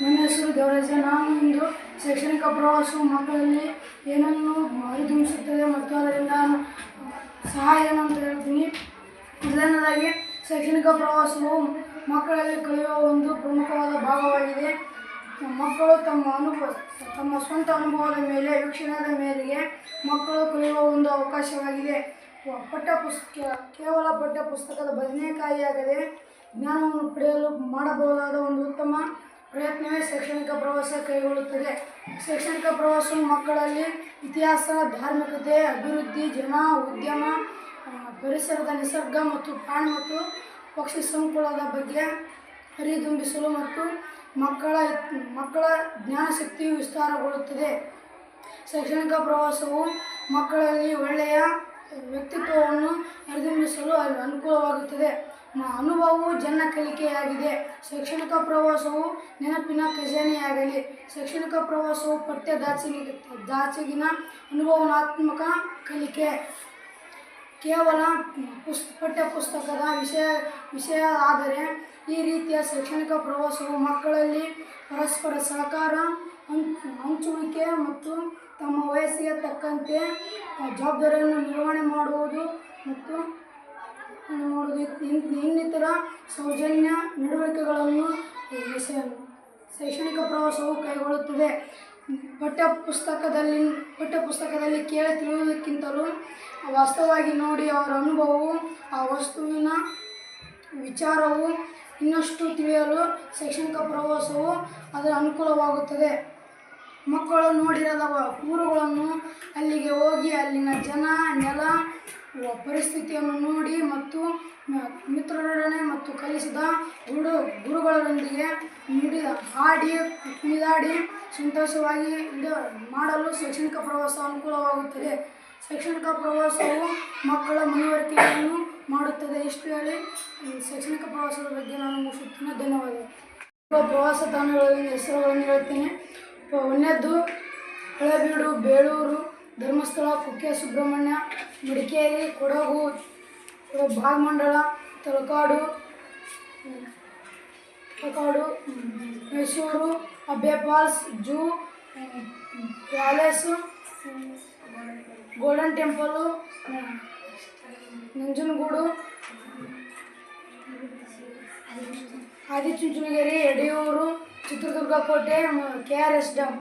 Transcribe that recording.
ನನ್ನ ಹೆಸರು ದೇವರಾಜ. ನಾನು ಇಂದು ಶೈಕ್ಷಣಿಕ ಪ್ರವಾಸವು ಮಕ್ಕಳಲ್ಲಿ ಏನನ್ನು ಅರಿತುಂಬಿಸುತ್ತದೆ ಮತ್ತು ಅದರಿಂದ ಸಹಾಯ ಏನು ಅಂತ ಹೇಳ್ತೀನಿ. ಮೊದಲನೇದಾಗಿ, ಶೈಕ್ಷಣಿಕ ಪ್ರವಾಸವು ಮಕ್ಕಳಲ್ಲಿ ಕಲಿಯುವ ಒಂದು ಪ್ರಮುಖವಾದ ಭಾಗವಾಗಿದೆ. ಮಕ್ಕಳು ತಮ್ಮ ಅನುಭವ ತಮ್ಮ ಸ್ವಂತ ಅನುಭವದ ಮೇಲೆ ವೀಕ್ಷಣೆಯ ಮೇರೆಗೆ ಮಕ್ಕಳು ಕಲಿಯುವ ಒಂದು ಅವಕಾಶವಾಗಿದೆ. ಪಠ್ಯ ಪುಸ್ತಕ ಕೇವಲ ಪಠ್ಯ ಪುಸ್ತಕದ ಬದನೆಕಾಯಿಯಾಗದೆ ಜ್ಞಾನವನ್ನು ಪಡೆಯಲು ಮಾಡಬಹುದಾದ ಒಂದು ಉತ್ತಮ ಪ್ರಯತ್ನವೇ ಶೈಕ್ಷಣಿಕ ಪ್ರವಾಸ ಕೈಗೊಳ್ಳುತ್ತದೆ. ಶೈಕ್ಷಣಿಕ ಪ್ರವಾಸವು ಮಕ್ಕಳಲ್ಲಿ ಇತಿಹಾಸ, ಧಾರ್ಮಿಕತೆ, ಅಭಿವೃದ್ಧಿ, ಜನ, ಉದ್ಯಮ ಪರಿಸರದ ನಿಸರ್ಗ ಮತ್ತು ಪ್ರಾಣಿ ಮತ್ತು ಪಕ್ಷಿ ಸಂಕುಲದ ಬಗ್ಗೆ ಹರಿದುಂಬಿಸಲು ಮತ್ತು ಮಕ್ಕಳ ಮಕ್ಕಳ ಜ್ಞಾನಶಕ್ತಿಯು ವಿಸ್ತಾರಗೊಳ್ಳುತ್ತದೆ. ಶೈಕ್ಷಣಿಕ ಪ್ರವಾಸವು ಮಕ್ಕಳಲ್ಲಿ ಒಳ್ಳೆಯ ವ್ಯಕ್ತಿತ್ವವನ್ನು ಹರಿದುಂಬಿಸಲು ಅನು- ಅನುಕೂಲವಾಗುತ್ತದೆ. ಅನುಭವವು ಜನ ಕಲಿಕೆಯಾಗಿದೆ. ಶೈಕ್ಷಣಿಕ ಪ್ರವಾಸವು ನೆನಪಿನ ಖಜಾನೆಯಾಗಲಿ. ಶೈಕ್ಷಣಿಕ ಪ್ರವಾಸವು ಪಠ್ಯ ದಾಚಿನ ದಾಚಿಗಿನ ಅನುಭವನಾತ್ಮಕ ಕಲಿಕೆ. ಕೇವಲ ಪುಸ್ ಪಠ್ಯ ಪುಸ್ತಕದ ವಿಷಯ ವಿಷಯ ಆದರೆ ಈ ರೀತಿಯ ಶೈಕ್ಷಣಿಕ ಪ್ರವಾಸವು ಮಕ್ಕಳಲ್ಲಿ ಪರಸ್ಪರ ಸಹಕಾರ ಹಂಚ್ ಹಂಚುವಿಕೆ ಮತ್ತು ತಮ್ಮ ವಯಸ್ಸಿಗೆ ತಕ್ಕಂತೆ ಜವಾಬ್ದಾರಿಯನ್ನು ನಿರ್ವಹಣೆ ಇನ್- ಇನ್ನಿತರ ಸೌಜನ್ಯ ನಡವಳಿಕೆಗಳನ್ನು ಶೈಕ್ಷಣಿಕ ಪ್ರವಾಸವು ಕೈಗೊಳ್ಳುತ್ತದೆ. ಪಠ್ಯಪುಸ್ತಕದಲ್ಲಿ ಪಠ್ಯಪುಸ್ತಕದಲ್ಲಿ ಪಠ್ಯ ಪುಸ್ತಕದಲ್ಲಿ ಕೇಳಿ ತಿಳಿಯುವುದಕ್ಕಿಂತಲೂ ವಾಸ್ತವವಾಗಿ ನೋಡಿ ಅವರ ಅನುಭವವು, ಆ ವಸ್ತುವಿನ ವಿಚಾರವು ಇನ್ನಷ್ಟು ತಿಳಿಯಲು ಶೈಕ್ಷಣಿಕ ಪ್ರವಾಸವು ಅದರ ಅನುಕೂಲವಾಗುತ್ತದೆ. ಮಕ್ಕಳು ನೋಡಿರದ ಊರುಗಳನ್ನು ಅಲ್ಲಿಗೆ ಹೋಗಿ ಅಲ್ಲಿನ ಜನ, ನೆಲ ಪರಿಸ್ಥಿತಿಯನ್ನು ನೋಡಿ ಮತ್ತು ಮಿತ್ರರೊಡನೆ ಮತ್ತು ಕಲಿಸಿದ ಗುರು, ಗುರುಗಳೊಂದಿಗೆ ನುಡಿ, ಹಾಡಿ, ಕುಣಿದಾಡಿ ಸಂತೋಷವಾಗಿ ಇದು ಮಾಡಲು ಶೈಕ್ಷಣಿಕ ಪ್ರವಾಸ ಅನುಕೂಲವಾಗುತ್ತದೆ. ಶೈಕ್ಷಣಿಕ ಪ್ರವಾಸವು ಮಕ್ಕಳ ಮನವರಿಕೆಯನ್ನು ಮಾಡುತ್ತದೆ. ಇಷ್ಟು ಹೇಳಿ. ಶೈಕ್ಷಣಿಕ ಪ್ರವಾಸದ ಬಗ್ಗೆ ನಾನು ಮುಗಿಸುತ್ತೇನೆ. ಧನ್ಯವಾದಗಳು. ಪ್ರವಾಸ ತಾಣಗಳಲ್ಲಿ ಹೆಸರುಗಳನ್ನು ಹೇಳ್ತೇನೆ. ಒಂದನೇದ್ದು, ಹಳೆಬೀಡು, ಬೇಳೂರು ಧರ್ಮಸ್ಥಳ, ಕುಕ್ಕೆ ಸುಬ್ರಹ್ಮಣ್ಯ, ಮಡಿಕೇರಿ, ಕೊಡಗು ಕೊಡ- Bhagamandala, Talakadu Talakadu, Mysuru, Abbey falls, zoo, palace, golden temple, Nanjangud, Adichunchanagiri Yediyur Chitradurga ಕೋಟೆ ಕೆ ಆರ್ ಎಸ್ ಡ್ಯಾಮ್.